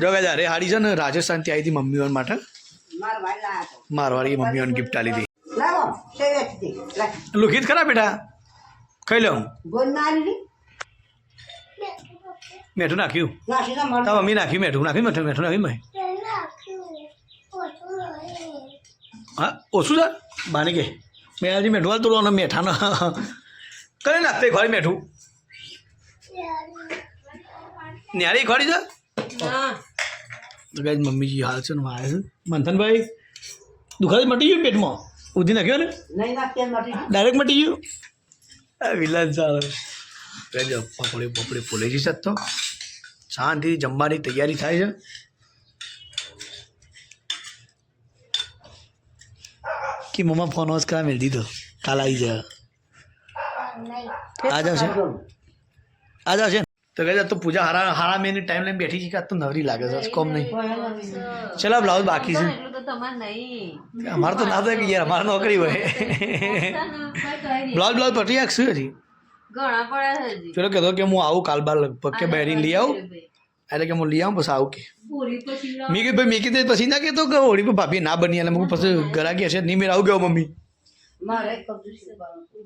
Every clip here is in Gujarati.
જો કે અરે હાડી છે ને, રાજસ્થાનથી આવી હતી મમ્મીઓ માટે. મારવાડી મમ્મીઓને ગિફ્ટ આલી હતી. લુખિત ખરા બેટા? ખાઈ લઉં મેઠું નાખ્યું. તા મમ્મી નાખ્યું મેઠું. નાખ્યું મેઠું મેઠું નાખ્યું મેં. હા, ઓછું છે? બાને કે. મેં આજે મેઠું હાલ તો મેઠાનો કરે નાખતે ખોરી મેઠું? ન્યારી ખોરી છે? તો કઈ મમ્મીજી હાલ છે આવે છે. મંથનભાઈ દુખાડી મટી ગયું પેટમાં? ઉધી નાખ્યો ને? ડાયરેક્ટ મટી ગયું. વિલાન સારો પપડી પપડી ફૂલે છે સત્તો શાંતિથી જમવાની તૈયારી થાય છે. કે મમ્મા ફોન વોચ કરા મેળ દીધો કાલ આવી જાય આ જાવ છે. આ જાવ છે. તો કહે તો પૂજા હારા હારા મેં ટાઈમ લઈને બેઠી છે કે તો નવરી લાગે છે કોમ નહીં. ચલો બ્લાઉઝ બાકી છે. અમારે તો ના થાય કે યાર અમારે નોકરી હોય. બ્લાઉઝ બ્લાઉઝ પટી આપશું હજી? પેલો કહેતો કે હું આવું કાલ બાર લગભગ કે બેરી લઈ આવું. એટલે કે હું લઈ આવું પછી આવું કે. મેં કીધું ભાઈ મેં કીધું પછી ના કહેતો કે હોળી પર ભાભી ના બની એટલે મૂકું પછી પછી ગયા હશે નહીં મેં આવું ગયો મમ્મી.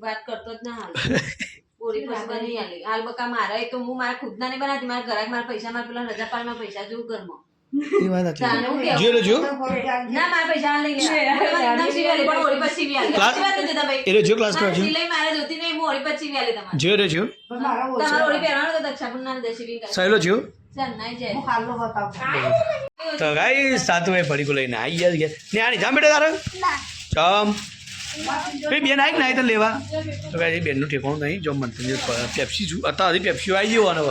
વાત કરતો જ ના પૂરી બની આલી. હાલ બકા મારા એક તો હું મારા ખુદના નહીં બનાવતી મારા ઘરાક મારા પૈસા મારા પેલા રજા પાડ મારા પૈસા જોઉં ઘરમાં. એ વાત હતી ના મારા પૈસા લઈ ક્લાસ- ક્લાસ મારે જોતી નહીં હું પછી તમારે. પહેરવાનું તો દક્ષાપુર ના સહેલો જો તો ગાઈ સાતું લઈને આવી ગયા ગયા ને આની જામ બેટા તારે? ચમ ભાઈ બેન આવી ના તો લેવા? તો ગાઈ બેનનું ઠેકાણું નહીં જો મંથન પેપ્સી છું અત્યારે હજી પેપ્સી આવી ગયો અને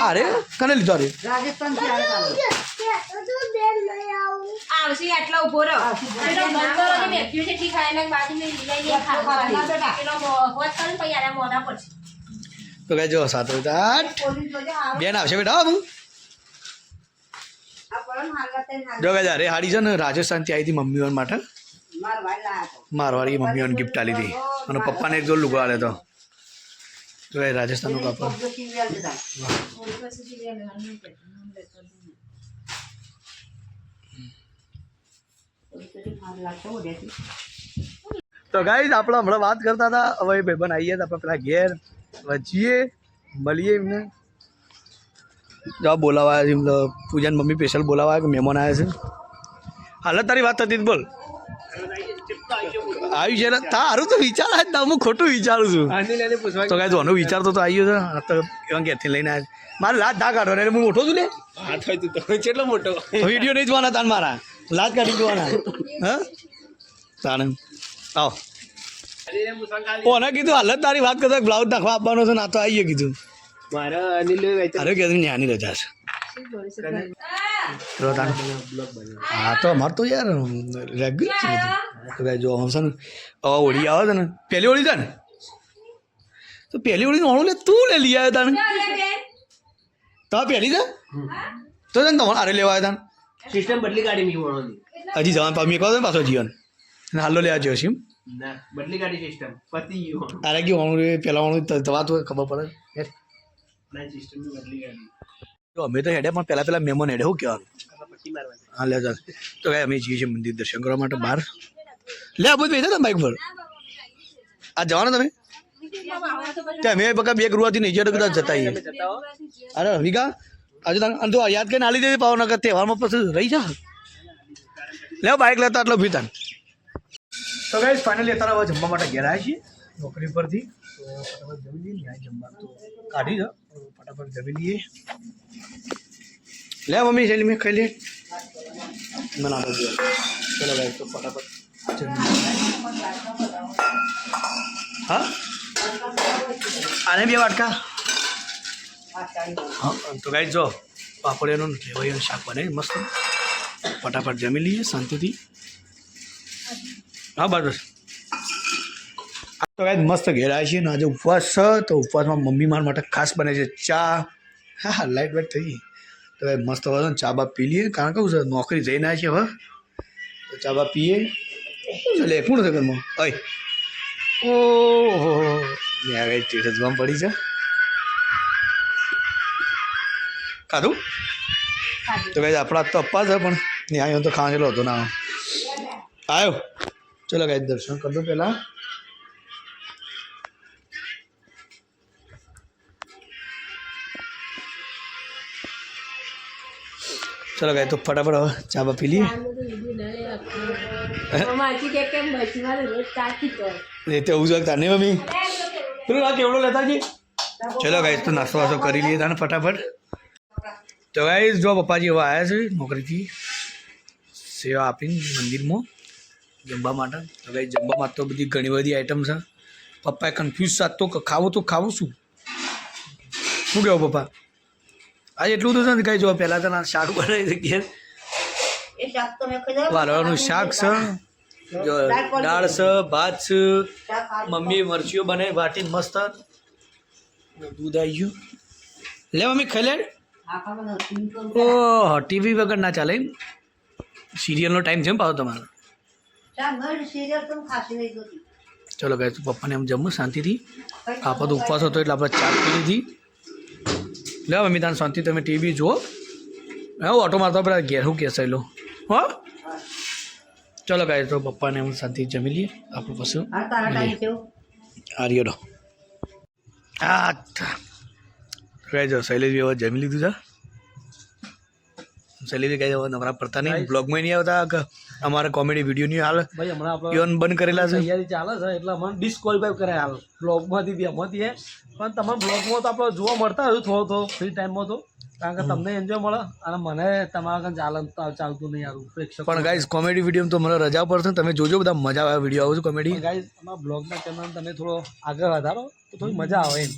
અરે કને લીધો અરે તો ગાઈ જો સાત બેન આવશે બેટા હું ગાઈ અરે હાડી છે ને રાજસ્થાનથી આવી હતી મમ્મીઓન માટે. મારવાડી મમ્મીઓને ગિફ્ટ આલી હતી. અને પપ્પાને એક જોડ લુગો આલે તો ગાઈ રાજસ્થાનનું કાપડ. તો ગાઈઝ આપણે હમણાં વાત કરતા હતા. હવે ભાઈ બન આવીએ તો આપણે પેલા ઘેર. હવે મળીએ એમને. જો બોલાવાયા છે મતલબ પૂજાની મમ્મી સ્પેશિયલ બોલાવાયા કે મહેમાન આવ્યા છે? હાલત તારી વાત હતી બોલ. આવ્યું છે ને તારું તો વિચાર આજ હું ખોટું વિચારું છું. તો કાંઈ જોનો વિચારતો તો આવ્યો છે આ તો એવા ક્યાંથી લઈને આવ્યા મારે લાત ધા કાઢો એટલે હું મોટો છું ને? હા તું કેટલો મોટો? વીડિયો નહીં જોવાના તાન મારા. લાત કાઢી જોવાના. હા? તાણે. આવો. ઓને કીધું હાલત તારી વાત કરતા બ્લાઉઝ નાખવા આપવાનો છે ના તો આવીએ કીધું. મારા અનિલ અરે કીધું ન્યાની રજા છે. હા તો અમારે તો યાર રેગ્યુલર છે. જો હમસન હોળી આવે છે ને? પહેલી હોળી છે ને? તો પહેલી હોળી નોણું લે તું લે લઈ આવ્યો તાને. તો પહેલી છે? તો તને તમારે અરે લેવા આવ્યો તાને. સિસ્ટમ બદલી કાઢી મી વણોની હજી જવાનું પામી કહો ને પાછો જીવન. હાલો લેવા જોયો છે એમ. ના બદલી કાઢી સિસ્ટમ પતી ગયું અરે કેવું વાણું રે પેલા તવા તો ખબર પડે. સિસ્ટમ બદલી તો અમે તો હેડે પણ પહેલાં પહેલાં મહેમાન હેડે શું કહેવાનું હા લે જા. તો કાંઈ અમે જઈએ છીએ મંદિર દર્શન કરવા માટે બહાર. લે આ બધું તમે બાઇક પર આ જવાના તમે? ત્યાં અમે બકા બે ગૃહથી નહીં જતા કદાચ જતા આવીએ. અરે વિકા આજે તને અને તો યાદ કરીને આલી દેવી પાવ નગર તહેવારમાં પછી રહી જા. લે બાઇક લેતા આટલો ભીતાન તો ગાઈસ ફાઇનલી અત્યારે હવે જમવા માટે ઘેર આવ્યા છીએ. નોકરી પરથી. તો ફટાફટ જમી લઈએ, ન્યાય જમવા તો કાઢી દો. ફટાફટ જમી લઈએ. લે મમ્મી, જલ્દી મેં ખાઈ લે. મને આ બધું ચલો ભાઈ, તો ફટાફટ જમી. હા? આને બે વાટકા? હા તો ગાઈ જો, પાપડિયાનું લેવાયું શાક બને, મસ્ત. ફટાફટ જમી લઈએ, શાંતિથી. હા બસ તો કાંઈ મસ્ત ઘેરાય છે ને આજે ઉપવાસ છે તો ઉપવાસમાં મમ્મી મારા માટે ખાસ બને છે ચા. હા હા લાઇટ વાઇટ થઈ તો ગાઈ મસ્ત હવે ચા બા પી લઈએ. કારણ છે નોકરી જઈને આવી છે હવે તો ચા બા પીએ. લે કોણ છે ઘરમાં? અય ઓહો. મેં આગળ ગઈ સ્ટેટસ પડી છે. ખાધું? તો કઈ આપણા તો અપ્પા છે પણ ત્યાં તો ખાંચેલો હતો ના. આવ્યો ચલો કઈ દર્શન કરી દો પહેલાં. ચલો ગાય, તો ફટાફટ હવે ચા બા પી લઈએ. તો એવું તાને મમ્મી? પેલું આ કેવડો લેતા જઈએ ચલો ગાઈશ તો નાસ્તો વાસ્તો કરી લઈએ તાને ફટાફટ. તો ગાઈસ જો પપ્પાજી હવે આવ્યા છે નોકરીથી. સેવા આપીને મંદિરમાં જમવા માટે. તો ગાઈસ જમવામાં તો બધી ઘણી બધી આઈટમ છે. પપ્પાએ કન્ફ્યુઝ સાથ તો ખાવું તો ખાવું શું? શું કહેવું પપ્પા? આજે એટલું તો છે ને કાંઈ જો પહેલાં તો શાક બનાવી શકીએ. વાલોળનું શાક છે. જો દાળ છે ભાત છે મમ્મી મરચીઓ બનાવી વાટી મસ્ત. દૂધ આવી ગયું. લે મમ્મી ખાઈ લે. ઓહ ટીવી વગર ના ચાલે સિરિયલનો ટાઈમ છે પાછો તમારો. ચલો ગાય તો પપ્પાને એમ જમવું શાંતિથી. આપણો તો ઉપવાસ હતો એટલે આપણે ચા પી લીધી. લે મમ્મી તાન શાંતિ તમે ટીવી જુઓ. હા ઓટો મારતો પેલા ઘેર શું કહેશે લો હો? ચલો ગાય તો પપ્પાને હું શાંતિ જમી લઈએ. આપણે પછી આર્યનો હા ગાય જો શૈલેષ હવે જમી લીધું છે. શૈલેષભાઈ કઈ હવે નવરા પડતા નહીં બ્લોગમાં નહીં આવતા કે અમારા કોમેડી વીડિયો નહીં હાલ? ભાઈ હમણાં આપણે યોન બંધ કરેલા છે. તૈયારી ચાલે છે એટલે મને ડિસ્ક્વોલિફાઈ કરે હાલ. બ્લોગમાંથી બી એમાંથી પણ તમારા બ્લોગમાં તો આપણે જોવા મળતા હોય થોડો થોડો ફ્રી ટાઈમમાં તો. કારણ કે તમને એન્જોય મળે. અને મને તમારા કંઈ ચાલે ચાલતું નહીં યાર પ્રેક્ષક. પણ ગાઈઝ કોમેડી વીડિયો તો મને રજા પર છે તમે જોજો બધા મજા આવે વીડિયો આવું છું કોમેડી ગાઈઝ અમારા બ્લોગના ચેનલ તમે થોડો આગળ વધારો તો થોડી મજા આવે એમ.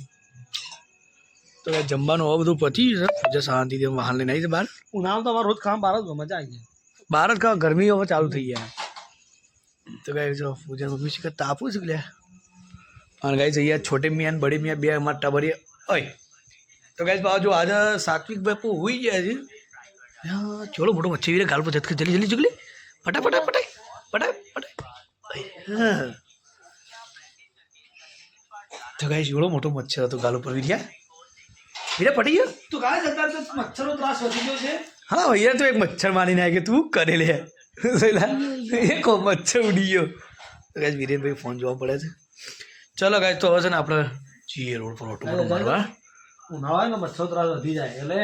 તો જમવાનું હવે બધું પતી છે. શાંતિથી વાહન લઈને આવી છે બહાર. ઉનાળો તો અમારે રોજ ખાવા બહાર જ મજા આવી જાય. બહાર જ ખાવા ગરમી હવે ચાલુ થઈ ગયા તો ગાઈ જો પૂજા મમ્મી શીખર તાપું છું લે અને ગાઈ જઈએ છોટે મિયા ને બડી મિયા બે અમારા ટબરીએ ઓય. તો ગાઈ બાજુ આજે સાત્વિક બાપુ હોઈ ગયા છે. ચોલો મોટો મચ્છી વીરે ગાલ પર જતકે જલ્દી જલ્દી ચુકલી. ફટા ફટા ફટાય ફટાય ફટાય તો ગાઈ જોડો મોટો મચ્છર હતો ગાલ ઉપર વીર્યા. વીરા પડી ગયો? તું કાલે જતા તો મચ્છરનો ત્રાસ વધી ગયો છે. હા ભૈયા તો એક મચ્છર મારી નાખે તું કરે લે. સહેલા એક મચ્છર ઉડી ગયો. ગાઈસ વિરેનભાઈ ફોન જોવા પડે છે. ચલો ગાઈસ તો હવે છે ને આપણે જીએ રોડ પર ઓટો મોટો મારવા ઉનાળામાં મચ્છરનો ત્રાસ વધી જાય એટલે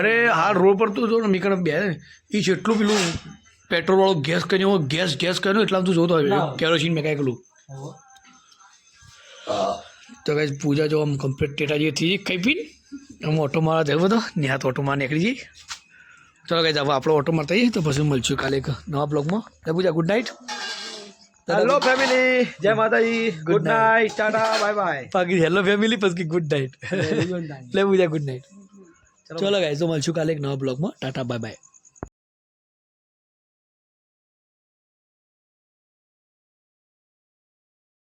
અરે હા રોડ પર તું જો ને મીકણ બે એ જેટલું પેલું પેટ્રોલ વાળો ગેસ કર્યો ગેસ ગેસ કર્યો એટલા તું જોતો હોય કેરોસીન મેં કાંઈ પેલું. તો ગાઈસ પૂજા જો આમ કમ્પ્લીટ ટેટા જે થઈ ખાઈ પીને આમ ઓટો મારવા જવું બધો ન્યા તો ઓટો માર નીકળી જઈએ ચલો ગાઈસ હવે આપણો ઓટો મારતા જઈએ તો પછી મળશું કાલે એક નવા બ્લોગમાં તો Pooja good night hello family જય માતાજી good night tata bye bye બાકી હેલો ફેમિલી પછી ગુડ નાઇટ લે પૂજા ગુડ નાઇટ ચલો ગાઈસ તો મળશું કાલે એક નવા બ્લોગમાં ટાટા બાય બાય